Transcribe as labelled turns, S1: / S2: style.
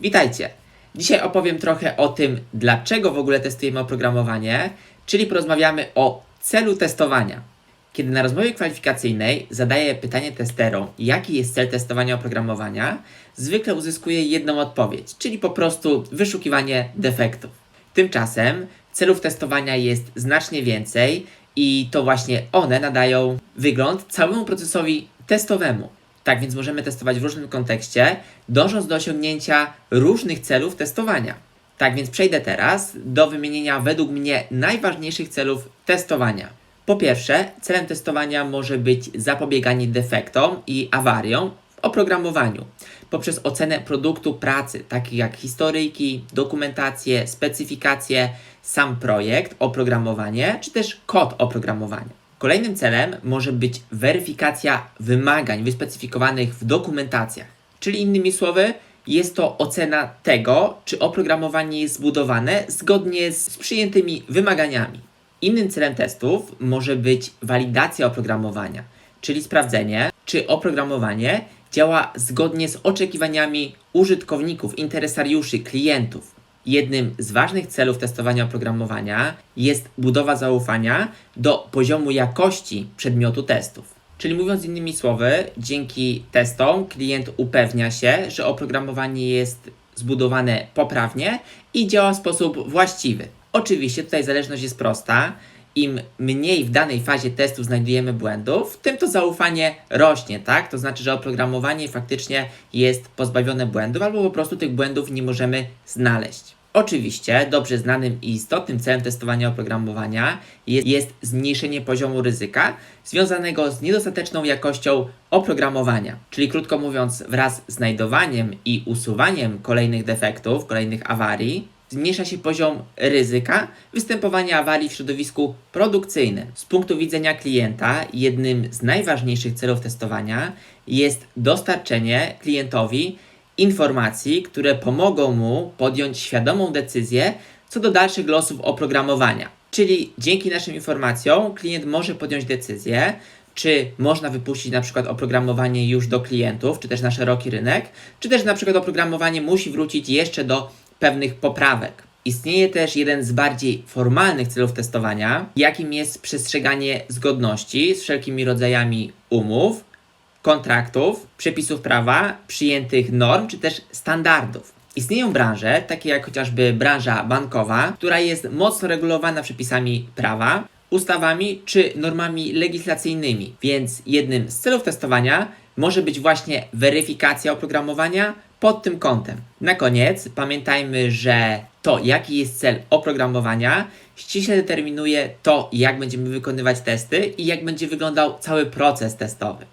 S1: Witajcie! Dzisiaj opowiem trochę o tym, dlaczego w ogóle testujemy oprogramowanie, czyli porozmawiamy o celu testowania. Kiedy na rozmowie kwalifikacyjnej zadaję pytanie testerom, jaki jest cel testowania oprogramowania, zwykle uzyskuję jedną odpowiedź, czyli po prostu wyszukiwanie defektów. Tymczasem celów testowania jest znacznie więcej i to właśnie one nadają wygląd całemu procesowi testowemu. Tak więc możemy testować w różnym kontekście, dążąc do osiągnięcia różnych celów testowania. Tak więc przejdę teraz do wymienienia według mnie najważniejszych celów testowania. Po pierwsze, celem testowania może być zapobieganie defektom i awariom w oprogramowaniu poprzez ocenę produktu pracy, takich jak historyjki, dokumentacje, specyfikacje, sam projekt, oprogramowanie, czy też kod oprogramowania. Kolejnym celem może być weryfikacja wymagań wyspecyfikowanych w dokumentacjach, czyli innymi słowy, jest to ocena tego, czy oprogramowanie jest zbudowane zgodnie z przyjętymi wymaganiami. Innym celem testów może być walidacja oprogramowania, czyli sprawdzenie, czy oprogramowanie działa zgodnie z oczekiwaniami użytkowników, interesariuszy, klientów. Jednym z ważnych celów testowania oprogramowania jest budowa zaufania do poziomu jakości przedmiotu testów. Czyli mówiąc innymi słowy, dzięki testom klient upewnia się, że oprogramowanie jest zbudowane poprawnie i działa w sposób właściwy. Oczywiście tutaj zależność jest prosta. Im mniej w danej fazie testu znajdujemy błędów, tym to zaufanie rośnie, tak? To znaczy, że oprogramowanie faktycznie jest pozbawione błędów, albo po prostu tych błędów nie możemy znaleźć. Oczywiście dobrze znanym i istotnym celem testowania oprogramowania jest, jest zmniejszenie poziomu ryzyka związanego z niedostateczną jakością oprogramowania. Czyli krótko mówiąc, wraz z znajdowaniem i usuwaniem kolejnych defektów, kolejnych awarii, zmniejsza się poziom ryzyka występowania awarii w środowisku produkcyjnym. Z punktu widzenia klienta, jednym z najważniejszych celów testowania jest dostarczenie klientowi informacji, które pomogą mu podjąć świadomą decyzję co do dalszych losów oprogramowania. Czyli dzięki naszym informacjom klient może podjąć decyzję, czy można wypuścić na przykład oprogramowanie już do klientów, czy też na szeroki rynek, czy też na przykład oprogramowanie musi wrócić jeszcze do pewnych poprawek. Istnieje też jeden z bardziej formalnych celów testowania, jakim jest przestrzeganie zgodności z wszelkimi rodzajami umów, kontraktów, przepisów prawa, przyjętych norm czy też standardów. Istnieją branże, takie jak chociażby branża bankowa, która jest mocno regulowana przepisami prawa, ustawami czy normami legislacyjnymi, więc jednym z celów testowania może być właśnie weryfikacja oprogramowania pod tym kątem. Na koniec pamiętajmy, że to, jaki jest cel oprogramowania, ściśle determinuje to, jak będziemy wykonywać testy i jak będzie wyglądał cały proces testowy.